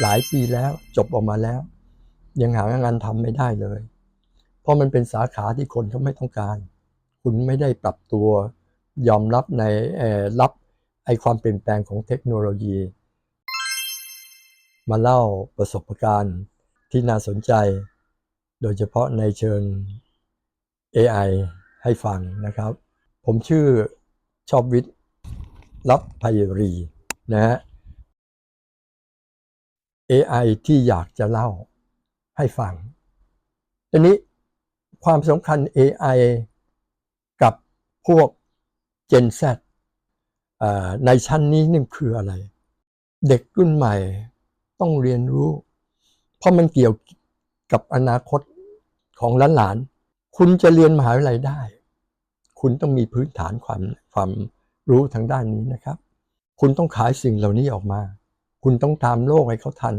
หลายปีแล้วจบออกมาแล้ว ยังหางานทำไม่ได้เลย เพราะมันเป็นสาขาที่คนเขาไม่ต้องการ คุณไม่ได้ปรับตัวยอมรับในรับไอความเปลี่ยนแปลงของเทคโนโลยี มาเล่าประสบการณ์ที่น่าสนใจ โดยเฉพาะในเชิง AI ให้ฟังนะครับ ผมชื่อชอบวิทย์รับภัยรีนะฮะ AI ที่อยากจะเล่าให้ฟังทีนี้ความสำคัญ AI กับพวก Gen Z ในชั้นนี้นี่คืออะไร เด็กรุ่นใหม่ต้องเรียนรู้ เพราะมันเกี่ยวกับอนาคตของหลานๆ คุณจะเรียนมหาวิทยาลัยได้ คุณต้องมีพื้นฐานความความรู้ทางด้านนี้นะครับ คุณต้องขายสิ่งเหล่านี้ออกมา คุณต้องตามโลกให้เขาทัน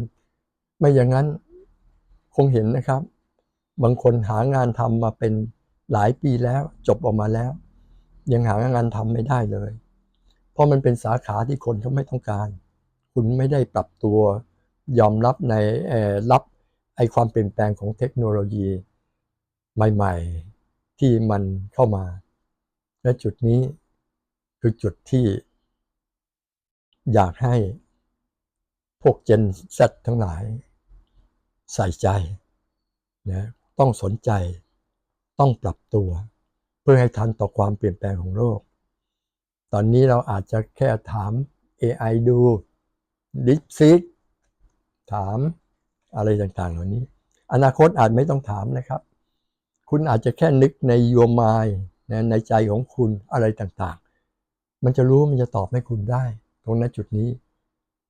ไม่อย่างนั้นคงเห็นนะครับ บางคนหางานทำมาเป็นหลายปีแล้วจบออกมาแล้ว ยังหางานทำไม่ได้เลย เพราะมันเป็นสาขาที่คนเขาไม่ต้องการ คุณไม่ได้ปรับตัวยอมรับในรับไอความเปลี่ยนแปลงของเทคโนโลยี ใหม่ ๆ ที่มันเข้ามา และจุดนี้คือจุดที่อยากให้ พวก Gen Z ทั้งหลาย ใส่ใจนะต้องสนใจ ต้องปรับตัว เพื่อให้ทันต่อความเปลี่ยนแปลงของโลก ตอนนี้เราอาจจะแค่ถาม AI ดู DeepSeek ถามอะไรต่างๆ เหล่านี้ อนาคตอาจไม่ต้องถามนะครับ คุณอาจจะแค่นึกใน your mind นะในใจของคุณอะไรต่างๆ มันจะรู้มันจะตอบให้คุณได้ ตรงนั้นจุดนี้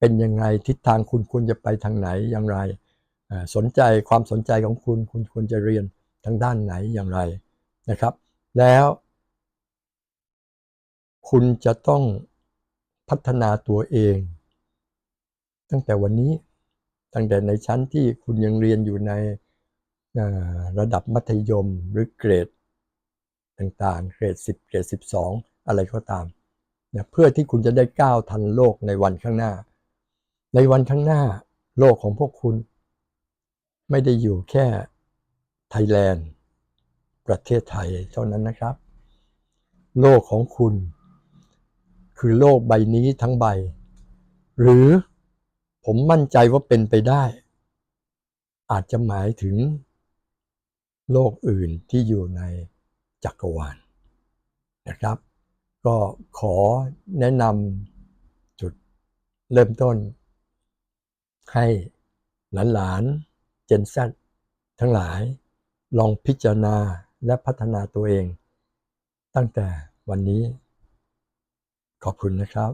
เป็นยังไงทิศทางคุณควรจะไปทางไหนอย่างไร สนใจความสนใจของคุณคุณควรจะเรียนทางด้านไหนอย่างไรนะครับ แล้ว คุณจะต้องพัฒนาตัวเอง ตั้งแต่วันนี้ตั้งแต่ในชั้นที่คุณยังเรียนอยู่ในระดับมัธยมหรือเกรดต่างๆ เกรด 10 เกรด 12 อะไรก็ตามนะเพื่อที่คุณจะได้ก้าวทันโลกในวันข้างหน้า ในวันข้างหน้าโลกของพวกคุณ ไม่ได้อยู่แค่ไทยแลนด์ ประเทศไทยเท่านั้นนะครับ โลกของคุณ คือโลกใบนี้ทั้งใบ หรือผมมั่นใจว่าเป็นไปได้ อาจจะหมายถึง โลกอื่นที่อยู่ในจักรวาลนะครับ ก็ขอแนะนำจุดเริ่มต้น ให้หลานๆเจนซ์ทั้งหลายลองพิจารณาและพัฒนาตัวเอง ตั้งแต่วันนี้ ขอบคุณนะครับ